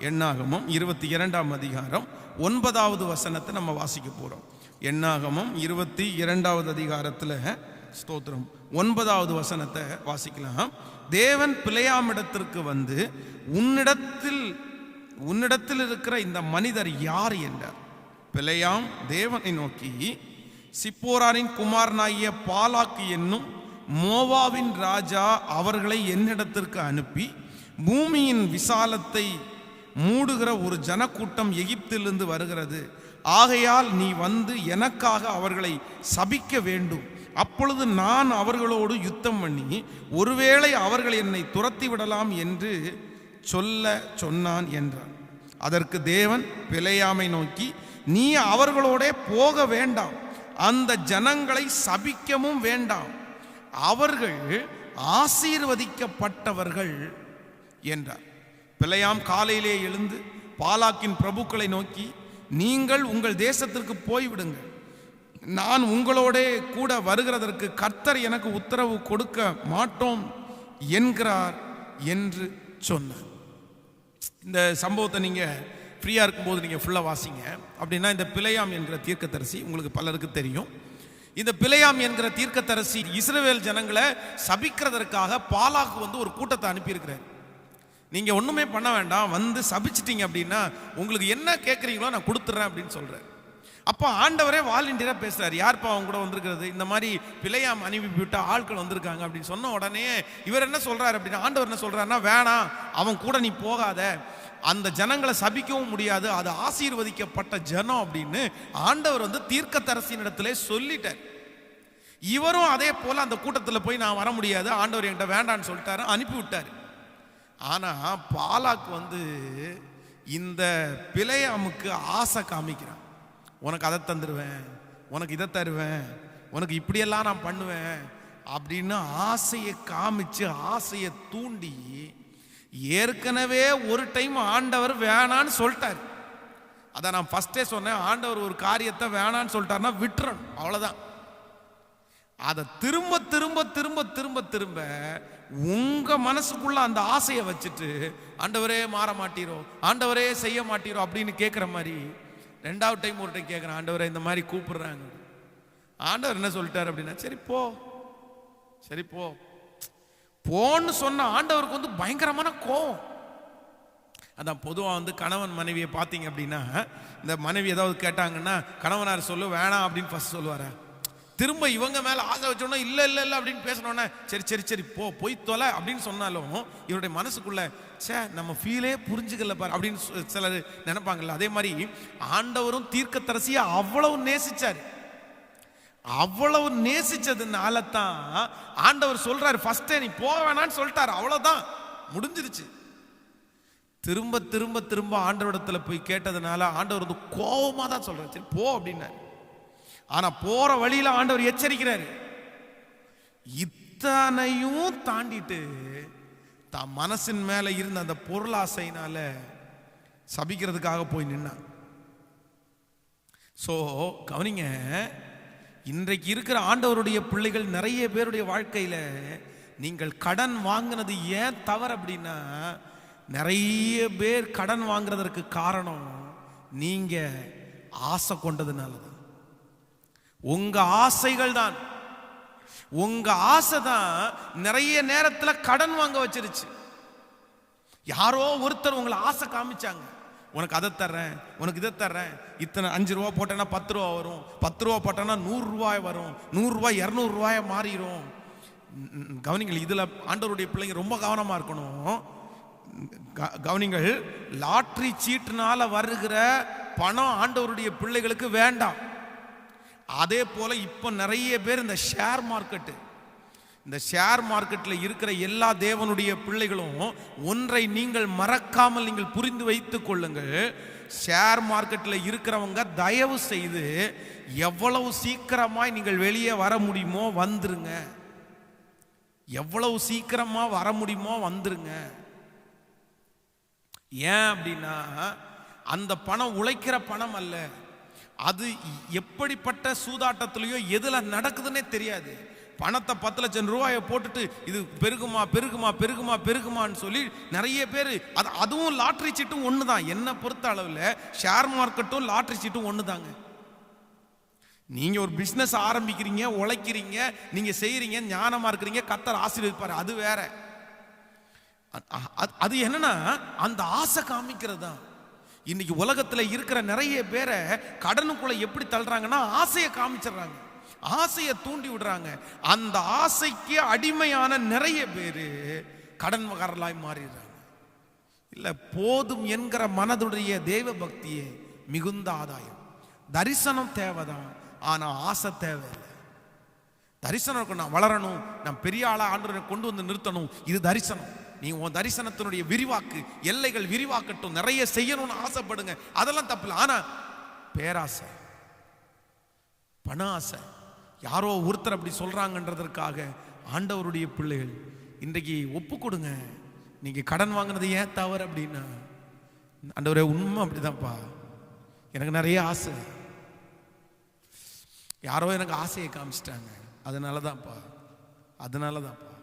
எண்ணாகமும் இருபத்தி இரண்டாம் அதிகாரம் ஒன்பதாவது வசனத்தை நம்ம வாசிக்க போகிறோம் எண்ணாகமும் இருபத்தி இரண்டாவது அதிகாரத்தில் ஸ்தோத்திரம். ஒன்பதாவது வசனத்தை வாசிக்கலாம். தேவன் பிழையாமிடத்திற்கு வந்து உன்னிடத்தில் உன்னிடத்தில் இருக்கிற இந்த மனிதர் யார் என்றார். பிழையாம் தேவனை நோக்கி சிப்போராரின் குமாரனாகிய பாலாக்கு என்னும் மோவாவின் ராஜா அவர்களை என்னிடத்திற்கு அனுப்பி பூமியின் விசாலத்தை மூடுகிற ஒரு ஜனக்கூட்டம் எகிப்திலிருந்து வருகிறது. ஆகையால் நீ வந்து எனக்காக அவர்களை சபிக்க வேண்டும். அப்பொழுது நான் அவர்களோடு யுத்தம் பண்ணி ஒருவேளை அவர்கள் என்னை துரத்தி விடலாம் என்று சொல்ல சொன்னான் என்றான். அதற்கு தேவன் பிழையாமை நோக்கி நீ அவர்களோடே போக வேண்டாம். அந்த ஜனங்களை சபிக்கவும் வேண்டாம். அவர்கள் ஆசீர்வதிக்கப்பட்டவர்கள் என்றார். பிழையாம் காலையிலே எழுந்து பாலாக்கின் பிரபுக்களை நோக்கி நீங்கள் உங்கள் தேசத்திற்கு போய்விடுங்கள். நான் உங்களோட கூட வருகிறதற்கு கர்த்தர் எனக்கு உத்தரவு கொடுக்க மாட்டோம் என்கிறார் என்று சொன்னார். இந்த சம்பவத்தை நீங்கள் ஃப்ரீயாக இருக்கும்போது நீங்கள் ஃபுல்லாக வாசிங்க. அப்படின்னா இந்த பிழையாம் என்கிற தீர்க்கத்தரசி உங்களுக்கு பலருக்கு தெரியும். இந்த பிழையாம் என்கிற தீர்க்கத்தரசி இஸ்ரேல் ஜனங்களை சபிக்கிறதற்காக பாலாக்கு வந்து ஒரு கூட்டத்தை அனுப்பியிருக்கிறார். நீங்கள் ஒன்றுமே பண்ண வேண்டாம் வந்து சபிச்சிட்டீங்க அப்படின்னா உங்களுக்கு என்ன கேட்குறீங்களோ நான் கொடுத்துட்றேன் அப்படின்னு சொல்கிறேன் அப்போ ஆண்டவரே வாலண்டியராக பேசுகிறார் யார்ப்பா அவங்க கூட வந்திருக்கிறது? இந்த மாதிரி பிழையாம் அனுப்பி விட்ட ஆட்கள் வந்திருக்காங்க அப்படின்னு சொன்ன உடனே இவர் என்ன சொல்கிறார் அப்படின்னா ஆண்டவர் என்ன சொல்கிறாருன்னா வேணாம் அவன் கூட நீ போகாத. அந்த ஜனங்களை சபிக்கவும் முடியாது. அது ஆசீர்வதிக்கப்பட்ட ஜனம் அப்படின்னு ஆண்டவர் வந்து தீர்க்கத்தரசின் இடத்துல சொல்லிட்டார். இவரும் அதே போல் அந்த கூட்டத்தில் போய் நான் வர முடியாது. ஆண்டவர் என்கிட்ட வேண்டான்னு சொல்லிட்டாரு. அனுப்பி விட்டார் ஆனால் பாலாக்கு வந்து இந்த பிழையாமுக்கு ஆசை காமிக்கிறான். உனக்கு அதை தந்துடுவேன் உனக்கு இதை தருவேன் உனக்கு இப்படியெல்லாம் நான் பண்ணுவேன் அப்படின்னு ஆசையை காமிச்சு ஆசையை தூண்டி ஏற்கனவே ஒரு டைம் ஆண்டவர் வேணான்னு சொல்லிட்டார். அதை நான் ஃபஸ்ட்டே சொன்னேன் ஆண்டவர் ஒரு காரியத்தை வேணான்னு சொல்லிட்டாருன்னா விட்டுறணும் அவ்வளோதான் அதை திரும்ப திரும்ப திரும்ப திரும்ப திரும்ப உங்க மனசுக்குள்ள அந்த ஆசையை வச்சுட்டு ஆண்டவரே மாற மாட்டீரோ? ஆண்டவரே செய்ய மாட்டீரோ? அப்படின்னு கேட்குற மாதிரி ரெண்டாவது டைம் ஒரு டைம் கேட்குறேன் ஆண்டவரை இந்த மாதிரி கூப்பிடுறாங்க. ஆண்டவர் என்ன சொல்லிட்டாரு அப்படின்னா சரி போ. சரி போ. போன்னு சொன்ன ஆண்டவருக்கு வந்து பயங்கரமான கோவம். அதான் பொதுவாக வந்து கணவன் மனைவியை பார்த்தீங்க அப்படின்னா இந்த மனைவி ஏதாவது கேட்டாங்கன்னா கணவனார் சொல்லு வேணாம் அப்படின்னு ஃபஸ்ட் சொல்லுவாரா? திரும்ப இவங்க மேலே ஆசை வச்சோன்னா இல்லை இல்லை இல்லை அப்படின்னு பேசணுன்னே சரி சரி சரி போ போய் தொலை அப்படின்னு சொன்னாலும் இவருடைய மனசுக்குள்ள சே நம்ம ஃபீலே புரிஞ்சுக்கல பாரு அப்படின்னு சிலர் நினைப்பாங்கல்ல அதே மாதிரி ஆண்டவரும் தீர்க்கத்தரசியை அவ்வளவு நேசிச்சார். அவ்வளவு நேசிச்சதுனால தான் ஆண்டவர் சொல்றாரு ஃபர்ஸ்டே நீ போக வேணான்னு சொல்லிட்டாரு அவ்வளோதான் முடிஞ்சிருச்சு. திரும்ப திரும்ப திரும்ப ஆண்டவரிடத்தில் போய் கேட்டதுனால ஆண்டவர் வந்து கோபமாக தான் சொல்கிறார் சரி போ அப்படின்னாரு. ஆனா போற வழியில ஆண்டவர் எச்சரிக்கிறாரு. இத்தனையும் தாண்டிட்டு தான் மனசின் மேல இருந்த அந்த பொருளாசையினால சபிக்கிறதுக்காக போய் நின்னான். ஸோ கவனிங்க இன்றைக்கு இருக்கிற ஆண்டவருடைய பிள்ளைகள் நிறைய பேருடைய வாழ்க்கையில் நீங்கள் கடன் வாங்கினது ஏன் தவறு அப்படின்னா நிறைய பேர் கடன் வாங்குறதற்கு காரணம் நீங்க ஆசை கொண்டதுனால தான் உங்க ஆசைகள் தான் உங்க ஆசை தான் நிறைய நேரத்தில் கடன் வாங்க வச்சிருச்சு. யாரோ ஒருத்தர் உங்களை ஆசை காமிச்சாங்க. உனக்கு அதை தர்றேன் உனக்கு இதை தர்றேன். இத்தனை அஞ்சு ரூபா போட்டேன்னா பத்து ரூபா வரும். பத்து ரூபா போட்டேன்னா நூறு ரூபாய் வரும். நூறுரூவா இரநூறுவாயை மாறிடும் கவனிங்கள் இதில் ஆண்டவருடைய பிள்ளைங்க ரொம்ப கவனமாக இருக்கணும். க- கவனிங்கள் லாட்ரி சீட்டுனால வருகிற பணம் ஆண்டவருடைய பிள்ளைகளுக்கு வேண்டாம். அதே போல் இப்போ நிறைய பேர் இந்த ஷேர் மார்க்கெட்டு இந்த ஷேர் மார்க்கெட்டில் இருக்கிற எல்லா தேவனுடைய பிள்ளைகளும் ஒன்றை நீங்கள் மறக்காமல் நீங்கள் புரிந்து வைத்து கொள்ளுங்கள். ஷேர் மார்க்கெட்டில் இருக்கிறவங்க தயவு செய்து எவ்வளவு சீக்கிரமாக நீங்கள் வெளியே வர முடியுமோ வந்துருங்க. எவ்வளவு சீக்கிரமாக வர முடியுமோ வந்துருங்க. ஏன் அப்படின்னா அந்த பணம் உழைக்கிற பணம் அல்ல. அது எப்படிப்பட்ட சூதாட்டத்திலையோ எதில் நடக்குதுன்னே தெரியாது. பணத்தை பத்து லட்சம் ரூபாயை போட்டுட்டு இது பெருகுமா பெருகுமா பெருகுமா பெருகுமான்னு சொல்லி நிறைய பேர் அது அதுவும் லாட்ரி சீட்டும் ஒன்று தான் என்னை பொறுத்த அளவில் ஷேர் மார்க்கெட்டும் லாட்ரி சீட்டும் ஒன்று தாங்க நீங்கள் ஒரு பிஸ்னஸ் ஆரம்பிக்கிறீங்க உழைக்கிறீங்க நீங்கள் செய்கிறீங்க ஞானமாக இருக்கிறீங்க கத்தர் ஆசீர்வதிப்பார். அது வேற. அது என்னன்னா அந்த ஆசை காமிக்கிறது தான் இன்னைக்கு உலகத்தில் இருக்கிற நிறைய பேரை கடனுக்குள்ள எப்படி தள்ளுறாங்கன்னா ஆசையை காமிச்சிடுறாங்க. ஆசையை தூண்டி விடுறாங்க. அந்த ஆசைக்கு அடிமையான நிறைய பேர் கடன்காரர்களாய் மாறிடுறாங்க. இல்லை போதும் என்கிற மனதுடைய தேவ பக்தியே மிகுந்த ஆதாயம். தரிசனம் தேவைதான் ஆனால் ஆசை தேவையில்லை. தரிசனம் இருக்கும் நான் வளரணும் நான் பெரிய ஆளாக ஆண்டு கொண்டு வந்து நிறுத்தணும் இது தரிசனம். நீ உன் தரிசனத்தினுடைய விரிவாக்கு எல்லைகள் விரிவாக்கட்டும் நிறைய செய்யணும்னு ஆசைப்படுங்க. அதெல்லாம் தப்பு ஆனா பேராசை பண ஆசை யாரோ ஒருத்தர் அப்படி சொல்றாங்கன்றதற்காக ஆண்டவருடைய பிள்ளைகள் இன்றைக்கு ஒப்பு கொடுங்க நீங்க கடன் வாங்கினது ஏன் தவறு அப்படின்னா ஆண்டவரே உண்மை அப்படிதான்ப்பா. எனக்கு நிறைய ஆசை. யாரோ எனக்கு ஆசையை காமிச்சிட்டாங்க. அதனால தான்ப்பா அதனால தான்ப்பா